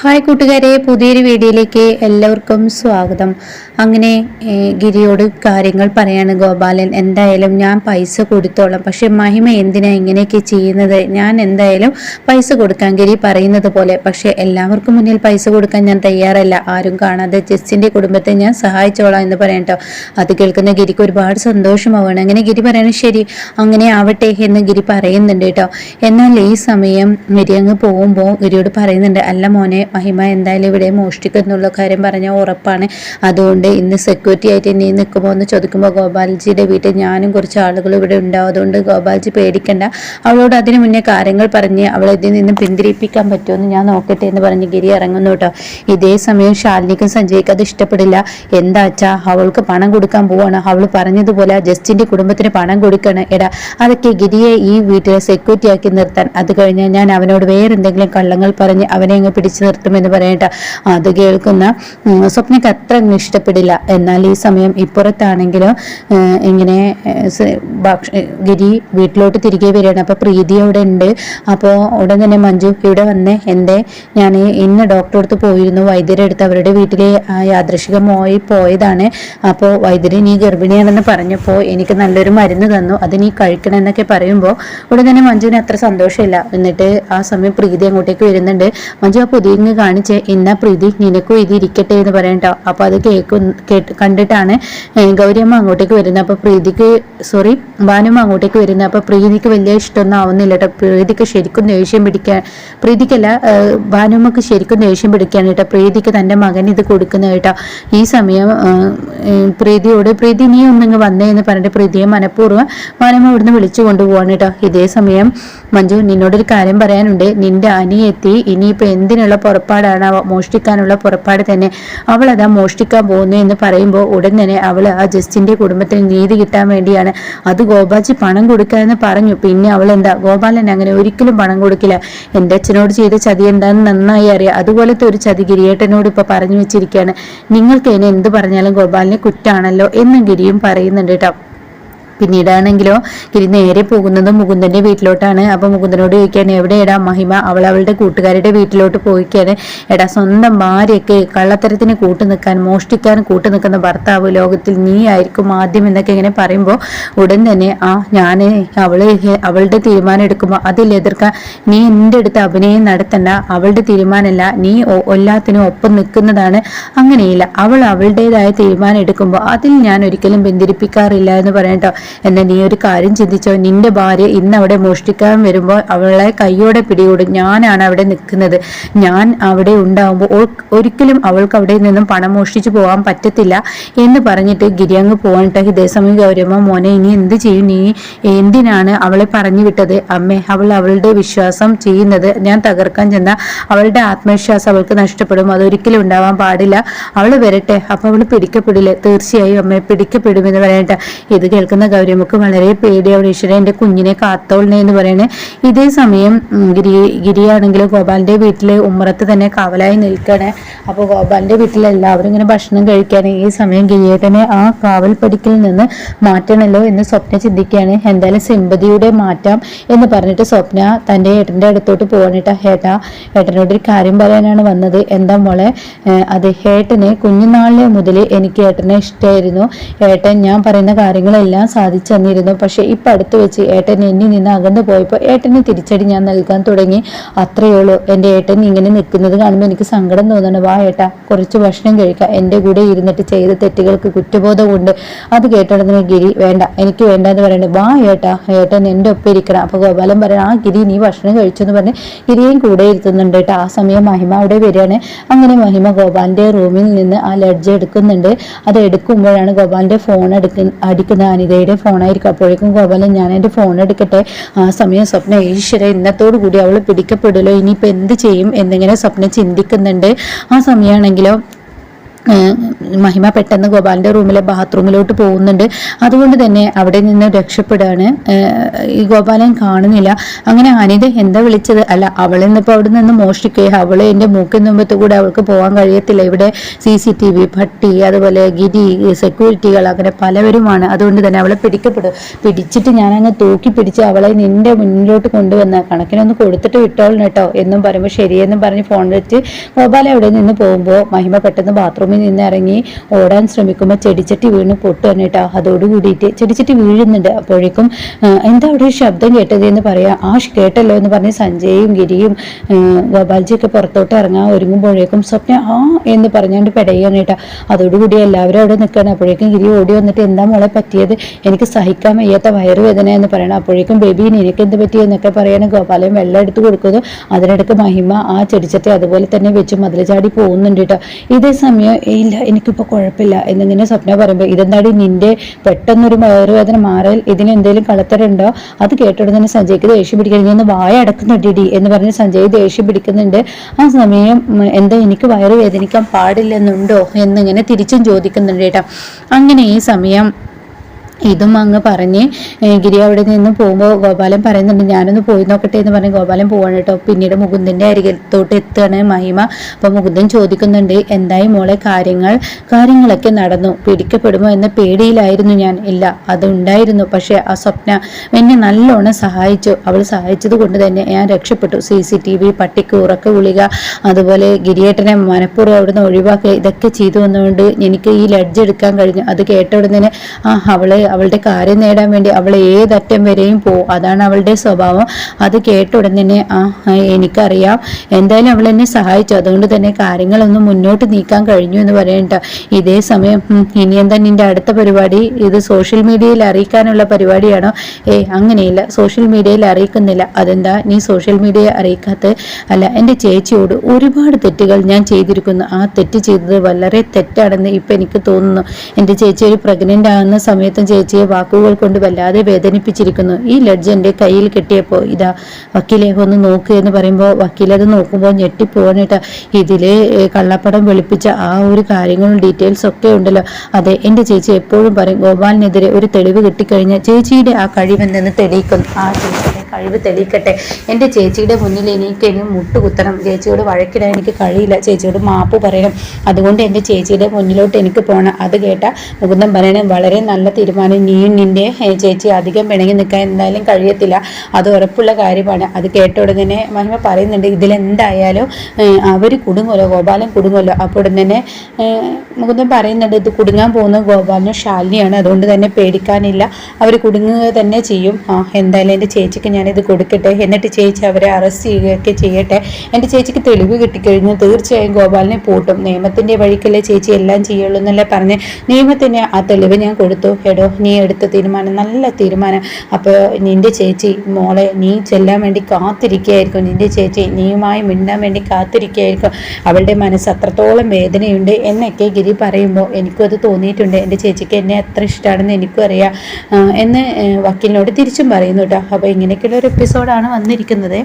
Hi കൂട്ടുകാരെ പുതിയൊരു വീഡിയോയിലേക്ക് എല്ലാവർക്കും സ്വാഗതം. അങ്ങനെ ഗിരിയോട് കാര്യങ്ങൾ പറയാണ് ഗോപാലൻ. എന്തായാലും ഞാൻ പൈസ കൊടുത്തോളാം. പക്ഷെ മഹിമ എന്തിനാ ഇങ്ങനെയൊക്കെ ചെയ്യുന്നത്? ഞാൻ എന്തായാലും പൈസ കൊടുക്കാൻ ഗിരി പറയുന്നത് പോലെ. പക്ഷെ എല്ലാവർക്കും മുന്നിൽ പൈസ കൊടുക്കാൻ ഞാൻ തയ്യാറല്ല. ആരും കാണാതെ ജസ്റ്റിന്റെ കുടുംബത്തെ ഞാൻ സഹായിച്ചോളാം എന്ന് പറയാം കേട്ടോ. അത് കേൾക്കുന്ന ഗിരിക്ക് ഒരുപാട് സന്തോഷമാവാണ് അങ്ങനെ ഗിരി പറയണം ശരി അങ്ങനെ ആവട്ടെ എന്ന് ഗിരി പറയുന്നുണ്ട് കേട്ടോ. എന്നാൽ ഈ സമയം ഗിരി അങ്ങ് പോകുമ്പോൾ ഗിരിയോട് പറയുന്നുണ്ട് അല്ല മോനെ മഹിമ എന്തായാലും ഇവിടെ മോഷ്ടിക്കും എന്നുള്ള കാര്യം പറഞ്ഞാൽ ഉറപ്പാണ്. അതുകൊണ്ട് ഇന്ന് സെക്യൂരിറ്റി ആയിട്ട് നീ നിൽക്കുമ്പോൾ എന്ന് ചോദിക്കുമ്പോൾ ഗോപാൽജിയുടെ വീട്ടിൽ ഞാനും കുറച്ച് ആളുകൾ ഇവിടെ ഉണ്ടാവും അതുകൊണ്ട് ഗോപാൽജി പേടിക്കണ്ട. അവളോട് അതിനു മുന്നേ കാര്യങ്ങൾ പറഞ്ഞ് അവളെ ഇതിൽ നിന്ന് പിന്തിരിപ്പിക്കാൻ പറ്റുമെന്ന് ഞാൻ നോക്കട്ടെ എന്ന് പറഞ്ഞ് ഗിരി ഇറങ്ങുന്നു കേട്ടോ. ഇതേ സമയം ശാലിനിക്കും സഞ്ജയ്ക്ക് അത് ഇഷ്ടപ്പെടില്ല. എന്താ വെച്ചാ അവൾക്ക് പണം കൊടുക്കാൻ പോവാണ്. അവൾ പറഞ്ഞതുപോലെ ജസ്റ്റിന്റെ കുടുംബത്തിന് പണം കൊടുക്കണം. എടാ അതൊക്കെ ഗിരിയെ ഈ വീട്ടിലെ സെക്യൂരിറ്റി ആക്കി നിർത്താൻ. അത് കഴിഞ്ഞാൽ ഞാൻ അവനോട് വേറെ എന്തെങ്കിലും കള്ളങ്ങൾ പറഞ്ഞ് അവനെ അങ്ങ് പിടിച്ചു നിർത്തുമെന്ന് പറയട്ടെ. അത് കേൾക്കുന്ന സ്വപ്നയ്ക്ക് അത്ര അങ്ങ് ഇഷ്ടപ്പെടില്ല. എന്നാൽ ഈ സമയം ഇപ്പുറത്താണെങ്കിലും ഇങ്ങനെ ഗിരി വീട്ടിലോട്ട് തിരികെ വരികയാണ്. അപ്പൊ പ്രീതി അവിടെ ഉണ്ട്. അപ്പോൾ ഉടൻ തന്നെ മഞ്ജു ഇവിടെ വന്ന്. എന്റെ ഞാൻ ഇന്ന് ഡോക്ടറെ അടുത്ത് പോയിരുന്നു. വൈദ്യരെ അടുത്ത് അവരുടെ വീട്ടിലെ ആ, യാദൃശികമായി പോയതാണ്. അപ്പോൾ വൈദ്യര് നീ ഗർഭിണിയാണെന്ന് പറഞ്ഞപ്പോൾ എനിക്ക് നല്ലൊരു മരുന്ന് തന്നു. അത് നീ കഴിക്കണം എന്നൊക്കെ പറയുമ്പോൾ ഉടൻ തന്നെ മഞ്ജുവിന് അത്ര സന്തോഷമില്ല. എന്നിട്ട് ആ സമയം പ്രീതി അങ്ങോട്ടേക്ക് വരുന്നുണ്ട്. മഞ്ജു ആ പുതിയങ്ങ് കാണിച്ച് ഇന്ന പ്രീതി നിനക്കും ഇത് ഇരിക്കട്ടെ എന്ന് പറയട്ടോ അപ്പോൾ അത് കേക്ക് കണ്ടിട്ടാണ് ഗൗരിയമ്മ അങ്ങോട്ടേക്ക് വരുന്നത്. അപ്പോൾ പ്രീതിക്ക് സോറി ഭാനുമ്മ അങ്ങോട്ടേക്ക് വരുന്നത്. അപ്പോൾ പ്രീതിക്ക് വലിയ ഇഷ്ടമൊന്നും ആവുന്നില്ല കേട്ടോ. പ്രീതിക്ക് ശരിക്കും ദേഷ്യം പിടിക്കാൻ പ്രീതിക്കല്ല ഭാനുമ്മക്ക് ശരിക്കും ദേഷ്യം പിടിക്കാൻ കേട്ടോ. പ്രീതിക്ക് തന്റെ മകൻ ഇത് കൊടുക്കുന്നത് കേട്ടോ. ഈ സമയം പ്രീതിയോട് പ്രീതി നീ ഒന്നിങ്ങ് വന്നേ എന്ന് പറഞ്ഞിട്ട് പ്രീതിയെ മനഃപൂർവം ഭാനുമ്മ ഇവിടുന്ന് വിളിച്ചു കൊണ്ടുപോവാണ് കേട്ടോ. ഇതേ സമയം മഞ്ജു നിന്നോടൊരു കാര്യം പറയാനുണ്ട്. നിന്റെ അനിയെത്തി ഇനിയിപ്പോൾ എന്തിനുള്ള പുറപ്പാടാണ്. മോഷ്ടിക്കാനുള്ള പുറപ്പാട് തന്നെ. അവൾ അതാ മോഷ്ടിക്കാൻ പോകുന്നു എന്ന് പറയുമ്പോൾ ഉടൻ തന്നെ അവൾ ആ ജസ്റ്റിന്റെ കുടുംബത്തിന് നീതി കിട്ടാൻ വേണ്ടിയാണ്. അത് ഗോപാജി പണം കൊടുക്കാമെന്ന് പറഞ്ഞു. പിന്നെ അവൾ എന്താ ഗോപാലൻ അങ്ങനെ ഒരിക്കലും പണം കൊടുക്കില്ല. എന്റെ അച്ഛനോട് ചെയ്ത ചതി എന്താണെന്ന് നന്നായി അറിയാം. അതുപോലത്തെ ഒരു ചതി ഗിരിയേട്ടനോട് ഇപ്പൊ പറഞ്ഞു വെച്ചിരിക്കുകയാണ്. നിങ്ങൾക്ക് ഇനി എന്ത് പറഞ്ഞാലും ഗോപാലിനെ കുറ്റാണല്ലോ എന്നും ഗിരിയും പറയുന്നുണ്ട് കേട്ടോ. പിന്നീടാണെങ്കിലോ ഗിരി നേരെ പോകുന്നത് മുകുന്ദന്റെ വീട്ടിലോട്ടാണ്. അപ്പോൾ മുകുന്ദനോട് ചോദിക്കുകയാണ് എവിടെയെടാ മഹിമ? അവൾ അവളുടെ കൂട്ടുകാരുടെ വീട്ടിലോട്ട് പോയിക്കാണ് എടാ സ്വന്തം ഭാര്യയൊക്കെ കള്ളത്തരത്തിന് കൂട്ടു നിൽക്കാൻ മോഷ്ടിക്കാൻ കൂട്ടു നിൽക്കുന്ന ഭർത്താവ് ലോകത്തിൽ നീ ആയിരിക്കും ആദ്യം എന്നൊക്കെ ഇങ്ങനെ പറയുമ്പോൾ ഉടൻ തന്നെ ആ ഞാൻ അവൾ അവളുടെ തീരുമാനം എടുക്കുമ്പോൾ അതിൽ എതിർക്കാൻ നീ എന്റെ അടുത്ത് അഭിനയം നടത്തണ്ട. അവളുടെ തീരുമാനമല്ല നീ എല്ലാത്തിനും ഒപ്പം നിൽക്കുന്നതാണ്. അങ്ങനെയില്ല അവൾ അവളുടേതായ തീരുമാനം എടുക്കുമ്പോൾ അതിൽ ഞാൻ ഒരിക്കലും ബന്ധിരിപ്പിക്കാറില്ല എന്ന് പറയട്ടോ എന്നാൽ നീ ഒരു കാര്യം ചിന്തിച്ചോ? നിന്റെ ഭാര്യ ഇന്ന് അവിടെ മോഷ്ടിക്കാൻ വരുമ്പോൾ അവളെ കൈയോടെ പിടികൂടും. ഞാനാണ് അവിടെ നിൽക്കുന്നത്. ഞാൻ അവിടെ ഉണ്ടാവുമ്പോൾ ഒരിക്കലും അവൾക്ക് അവിടെ നിന്നും പണം മോഷ്ടിച്ചു പോകാൻ പറ്റത്തില്ല എന്ന് പറഞ്ഞിട്ട് ഗിരി അങ്ങ് പോകാനിട്ട് ഇതേസമയം ഗൗരമ്മ മോനെ ഇനി എന്ത് ചെയ്യും? നീ എന്തിനാണ് അവളെ പറഞ്ഞു വിട്ടത്? അമ്മേ അവൾ അവളുടെ വിശ്വാസം ചെയ്യുന്നത് ഞാൻ തകർക്കാൻ ചെന്ന അവളുടെ ആത്മവിശ്വാസം അവൾക്ക് നഷ്ടപ്പെടും. അതൊരിക്കലും ഉണ്ടാവാൻ പാടില്ല. അവൾ വരട്ടെ. അപ്പൊ അവൾ പിടിക്കപ്പെടില്ല. തീർച്ചയായും അമ്മയെ പിടിക്കപ്പെടുമെന്ന് പറയട്ടെ. ഇത് കേൾക്കുന്ന ഗൗരിയമ്മക്ക് വളരെ പേടിയാവും ഈശ്വരൻ എന്റെ കുഞ്ഞിനെ കാത്തോളണേ എന്ന് പറയണേ. ഇതേ സമയം ഗിരി ഗിരിയാണെങ്കിലും ഗോപാലിന്റെ വീട്ടിൽ ഉമ്മറത്ത് തന്നെ കാവലായി നിൽക്കണേ. അപ്പോൾ ഗോപാലിന്റെ വീട്ടിൽ എല്ലാവരും ഇങ്ങനെ ഭക്ഷണം കഴിക്കാൻ ഈ സമയം ഗിരിയേട്ടനെ ആ കാവൽ പടിക്കൽ നിന്ന് മാറ്റണല്ലോ എന്ന് സ്വപ്ന ചിന്തിക്കുകയാണ്. എന്തായാലും സിമ്പതിയുടെ മാറ്റാം എന്ന് പറഞ്ഞിട്ട് സ്വപ്ന തന്റെ ഏട്ടന്റെ അടുത്തോട്ട് പോകാനിട്ടാ ഏട്ടാ ഏട്ടനോട് ഒരു കാര്യം പറയാനാണ് വന്നത്. എന്താ മോളെ അത് ഏട്ടനെ കുഞ്ഞുനാളിലെ മുതൽ എനിക്ക് ഏട്ടനെ ഇഷ്ടമായിരുന്നു ഏട്ടൻ ഞാൻ പറയുന്ന കാര്യങ്ങളെല്ലാം സാധിച്ചു തന്നിരുന്നു പക്ഷെ ഇപ്പൊ അടുത്ത് വെച്ച് ഏട്ടൻ എന്നിൽ നിന്ന് അകന്നു പോയപ്പോൾ ഏട്ടന് തിരിച്ചടി ഞാൻ നൽകാൻ തുടങ്ങി. അത്രയേ ഉള്ളൂ എന്റെ ഏട്ടൻ ഇങ്ങനെ നിൽക്കുന്നത് കാണുമ്പോൾ എനിക്ക് സങ്കടം തോന്നണം വാ ഏട്ട കുറച്ച് ഭക്ഷണം കഴിക്കാം. എന്റെ കൂടെ ഇരുന്നിട്ട് ചെയ്ത തെറ്റുകൾക്ക് കുറ്റബോധമുണ്ട്. അത് കേട്ടോടനെ ഗിരി വേണ്ട എനിക്ക് വേണ്ട എന്ന് പറയുന്നത് വാ ഏട്ട ഏട്ടൻ എന്റെ ഒപ്പം ഇരിക്കണം. അപ്പൊ ഗോപാലൻ പറയണം ആ ഗിരി നീ ഭക്ഷണം കഴിച്ചു എന്ന് പറഞ്ഞ് ഗിരിയും കൂടെ ഇരുത്തുന്നുണ്ട് ആ സമയം മഹിമ അവിടെ വരികയാണ്. അങ്ങനെ മഹിമ ഗോപാലിന്റെ റൂമിൽ നിന്ന് ആ ലഡ്ജ് എടുക്കുന്നുണ്ട്. അത് എടുക്കുമ്പോഴാണ് ഗോപാലിന്റെ ഫോൺ എടുക്കുന്ന അടിക്കുന്ന അനിതയുടെ ഫോണായിരിക്കും. അപ്പോഴേക്കും ഗോപാലൻ ഞാൻ എന്റെ ഫോൺ എടുക്കട്ടെ. ആ സമയം സ്വപ്ന ഈശ്വര ഇന്നത്തോടു കൂടി അവൾ പിടിക്കപ്പെടുമല്ലോ. ഇനിയിപ്പോൾ എന്ത് ചെയ്യും? എന്നിങ്ങനെ സ്വപ്ന ചിന്തിക്കുന്നുണ്ട്. ആ സമയമാണെങ്കിലോ മഹിമ പെട്ടെന്ന് ഗോപാലിന്റെ റൂമിലെ ബാത്റൂമിലോട്ട് പോകുന്നുണ്ട്. അതുകൊണ്ട് തന്നെ അവിടെ നിന്ന് രക്ഷപ്പെടുകയാണ് ഈ ഗോപാലൻ കാണുന്നില്ല. അങ്ങനെ അനിത എന്താ വിളിച്ചത്? അല്ല അവൾ ഇന്നിപ്പോൾ അവിടെ നിന്ന് മോഷ്ടിക്കുക അവൾ എന്റെ മൂക്കിന് മുമ്പത്ത് കൂടെ അവൾക്ക് പോകാൻ കഴിയത്തില്ല. ഇവിടെ സി സി ടി വി പട്ടി അതുപോലെ ഗിരി സെക്യൂരിറ്റികൾ അങ്ങനെ പലവരുമാണ്. അതുകൊണ്ട് തന്നെ അവളെ പിടിക്കപ്പെടും. പിടിച്ചിട്ട് ഞാൻ അങ്ങ് തൂക്കി പിടിച്ച് അവളെ നിന്റെ മുന്നിലോട്ട് കൊണ്ടുവന്ന കണക്കിനൊന്ന് കൊടുത്തിട്ട് വിട്ടോളണം കേട്ടോ. എന്നും പറയുമ്പോൾ ശരിയെന്നും പറഞ്ഞ് ഫോൺ വെച്ച് ഗോപാല അവിടെ നിന്ന് പോകുമ്പോൾ മഹിമ പെട്ടെന്ന് ബാത്റൂമിൽ നിന്ന് ഇറങ്ങി ഓടാൻ ശ്രമിക്കുമ്പോൾ ചെടിച്ചട്ടി വീണ് പൊട്ടുകയാണ് കേട്ടോ അതോട് കൂടിയിട്ട് ചെടിച്ചട്ടി വീഴുന്നുണ്ട്. അപ്പോഴേക്കും എന്താ അവിടെ ഒരു ശബ്ദം കേട്ടത് എന്ന് പറയാം. ആ കേട്ടല്ലോ എന്ന് പറഞ്ഞ് സഞ്ജയും ഗിരിയും ഗോപാൽജി ഗോപാൽജിയൊക്കെ പുറത്തോട്ട് ഇറങ്ങാൻ ഒരുങ്ങുമ്പോഴേക്കും സ്വപ്ന ആ എന്ന് പറഞ്ഞുകൊണ്ട് പെടയാണ് കേട്ടോ. അതോടുകൂടി എല്ലാവരും അവിടെ നിൽക്കുകയാണ്. അപ്പോഴേക്കും ഗിരി ഓടി വന്നിട്ട് എന്താ മോളെ പറ്റിയത്? എനിക്ക് സഹിക്കാൻ വയ്യാത്ത വയറുവേദന എന്ന് പറയണം. അപ്പോഴേക്കും ബേബി നിനക്ക് എന്ത് പറ്റി? എന്നൊക്കെ പറയാണ് ഗോപാലൻ. വെള്ളം എടുത്ത് കൊടുക്കുന്നു. അതിനിടയ്ക്ക് മഹിമ ആ ചെടിച്ചട്ടി അതുപോലെ തന്നെ വെച്ച് മതിൽ ചാടി പോകുന്നുണ്ട് കേട്ടോ. ഇതേ സമയം ഇല്ല എനിക്കിപ്പോൾ കുഴപ്പമില്ല എന്നിങ്ങനെ സ്വപ്ന പറയുമ്പോൾ ഇതെന്താടി നിന്റെ പെട്ടെന്നൊരു വയറുവേദന മാറൽ ഇതിന് എന്തെങ്കിലും കളത്തരുണ്ടോ അത് കേട്ടോടെ തന്നെ സഞ്ജയ്ക്ക് ദേഷ്യം പിടിക്കണം നീ ഒന്ന് വായ അടക്കുന്നുണ്ടിടി എന്ന് പറഞ്ഞ് സഞ്ജയ് ദേഷ്യം പിടിക്കുന്നുണ്ട്. ആ സമയം എന്താ എനിക്ക് വയറ് വേദനിക്കാൻ പാടില്ലെന്നുണ്ടോ എന്നിങ്ങനെ തിരിച്ചും ചോദിക്കുന്നുണ്ട് കേട്ടോ അങ്ങനെ ഈ സമയം ഇതും അങ്ങ് പറഞ്ഞ് ഗിരി അവിടെ നിന്ന് പോകുമ്പോൾ ഗോപാലൻ പറയുന്നുണ്ട് ഞാനൊന്ന് പോയി നോക്കട്ടെ എന്ന് പറഞ്ഞ് ഗോപാലൻ പോവാണ് കേട്ടോ. പിന്നീട് മുകുന്ദന്റെ അരികത്തോട്ട് എത്തുകയാണ് മഹിമ. അപ്പോൾ മുകുന്ദൻ ചോദിക്കുന്നുണ്ട് എന്തായി മോളെ കാര്യങ്ങൾ കാര്യങ്ങളൊക്കെ നടന്നു പിടിക്കപ്പെടുമോ എന്ന പേടിയിലായിരുന്നു ഞാൻ. ഇല്ല അതുണ്ടായിരുന്നു പക്ഷേ ആ സ്വപ്ന എന്നെ നല്ലോണം സഹായിച്ചു. അവൾ സഹായിച്ചത് കൊണ്ട് തന്നെ ഞാൻ രക്ഷപ്പെട്ടു. സി സി ടി വി പട്ടിക്ക് ഉറക്ക ഗുളിക അതുപോലെ ഗിരിയേട്ടനെ മനഃപൂർവം അവിടുന്ന് ഒഴിവാക്കുക ഇതൊക്കെ ചെയ്തു വന്നുകൊണ്ട് എനിക്ക് ഈ ലഡ്ജ് എടുക്കാൻ കഴിഞ്ഞു. അത് കേട്ട ഉടനെ ആ അവൾ അവളുടെ കാര്യം നേടാൻ വേണ്ടി അവൾ ഏതറ്റം വരെയും പോകും അതാണ് അവളുടെ സ്വഭാവം. അത് കേട്ട ഉടൻ തന്നെ ആ എനിക്കറിയാം. എന്തായാലും അവൾ എന്നെ സഹായിച്ചു. അതുകൊണ്ട് തന്നെ കാര്യങ്ങളൊന്നും മുന്നോട്ട് നീക്കാൻ കഴിഞ്ഞു എന്ന് പറയണ്ട ഇതേ സമയം ഇനി എന്താ നിന്റെ അടുത്ത പരിപാടി? ഇത് സോഷ്യൽ മീഡിയയിൽ അറിയിക്കാനുള്ള പരിപാടിയാണോ? ഏ അങ്ങനെയില്ല. സോഷ്യൽ മീഡിയയിൽ അറിയിക്കുന്നില്ല. അതെന്താ നീ സോഷ്യൽ മീഡിയയെ അറിയിക്കാത്ത? അല്ല എന്റെ ചേച്ചിയോട് ഒരുപാട് തെറ്റുകൾ ഞാൻ ചെയ്തിരിക്കുന്നു. ആ തെറ്റ് ചെയ്തത് വളരെ തെറ്റാണെന്ന് ഇപ്പം എനിക്ക് തോന്നുന്നു. എന്റെ ചേച്ചി ഒരു പ്രഗ്നന്റ് ആകുന്ന സമയത്തും ചേച്ചിയെ വാക്കുകൾ കൊണ്ട് വല്ലാതെ വേദനിപ്പിച്ചിരിക്കുന്നു. ഈ ലഡ്ജ് എന്റെ കയ്യിൽ കിട്ടിയപ്പോൾ ഇതാ വക്കീലെ ഒന്ന് നോക്ക് എന്ന് പറയുമ്പോൾ വക്കീലത് നോക്കുമ്പോൾ ഞെട്ടിപ്പോവാനിട്ട് ഇതിലെ ഏ, കള്ളപ്പടം വെളുപ്പിച്ച ആ ഒരു കാര്യങ്ങളും ഡീറ്റെയിൽസ് ഒക്കെ ഉണ്ടല്ലോ. അതെ എന്റെ ചേച്ചി എപ്പോഴും പറയും ഗോപാലിനെതിരെ ഒരു തെളിവ് കിട്ടിക്കഴിഞ്ഞാൽ ചേച്ചിയുടെ ആ കഴിവെന്തെന്ന് തെളിയിക്കും. ആ ചേച്ചിയുടെ കഴിവ് തെളിയിക്കട്ടെ. എന്റെ ചേച്ചിയുടെ മുന്നിൽ എനിക്ക് ഇനി മുട്ടുകുത്തണം. ചേച്ചിയോട് വഴക്കിടാൻ എനിക്ക് കഴിയില്ല. ചേച്ചിയോട് മാപ്പ് പറയണം. അതുകൊണ്ട് എന്റെ ചേച്ചിയുടെ മുന്നിലോട്ട് എനിക്ക് പോകണം അത് കേട്ട മുകുന്ദൻ പറയണം വളരെ നല്ല തീരുമാനം. നീയും നിന്റെ ചേച്ചി അധികം പിണങ്ങി നിൽക്കാൻ എന്തായാലും കഴിയത്തില്ല. അത് ഉറപ്പുള്ള കാര്യമാണ്. അത് കേട്ട ഉടനെ മഹിമ പറയുന്നുണ്ട് ഇതിലെന്തായാലും അവർ കുടുങ്ങുമല്ലോ. ഗോപാലൻ കുടുങ്ങുമല്ലോ. അപ്പോൾ ഉടൻ തന്നെ മുകുന്ദൻ പറയുന്നുണ്ട് ഇത് കുടുങ്ങാൻ പോകുന്ന ഗോപാലനും ശാലിനിയാണ്. അതുകൊണ്ട് തന്നെ പേടിക്കാനില്ല. അവർ കുടുങ്ങുക തന്നെ ചെയ്യും. ആ എന്തായാലും എന്റെ ചേച്ചിക്ക് ഞാനിത് കൊടുക്കട്ടെ. എന്നിട്ട് ചേച്ചി അവരെ അറസ്റ്റ് ചെയ്യുകയൊക്കെ ചെയ്യട്ടെ. എന്റെ ചേച്ചിക്ക് തെളിവ് കിട്ടിക്കഴിഞ്ഞാൽ തീർച്ചയായും ഗോപാലിനെ പൂട്ടും. നിയമത്തിന്റെ വഴിക്കല്ലേ ചേച്ചി എല്ലാം ചെയ്യുള്ളൂ എന്നല്ലേ പറഞ്ഞ് നിയമത്തിന് ആ തെളിവ് ഞാൻ കൊടുത്തു. എടോ നീ എടുത്ത തീരുമാനം നല്ല തീരുമാനം. അപ്പോൾ നിന്റെ ചേച്ചി മോളെ നീ ചെല്ലാൻ വേണ്ടി കാത്തിരിക്കുകയായിരിക്കും. നിന്റെ ചേച്ചി നീയുമായി മിണ്ടാൻ വേണ്ടി കാത്തിരിക്കുകയായിരിക്കും. അവളുടെ മനസ്സ് അത്രത്തോളം വേദനയുണ്ട് എന്നൊക്കെ ഗിരി പറയുമ്പോൾ എനിക്കും അത് തോന്നിയിട്ടുണ്ട്. എന്റെ ചേച്ചിക്ക് എന്നെ എത്ര ഇഷ്ടമാണെന്ന് എനിക്കും അറിയാം. എന്ന് വക്കീലിനോട് തിരിച്ചും പറയുന്നു കേട്ടോ. അപ്പോൾ ഇങ്ങനെയൊക്കെയുള്ള ഒരു എപ്പിസോഡാണ് വന്നിരിക്കുന്നത്.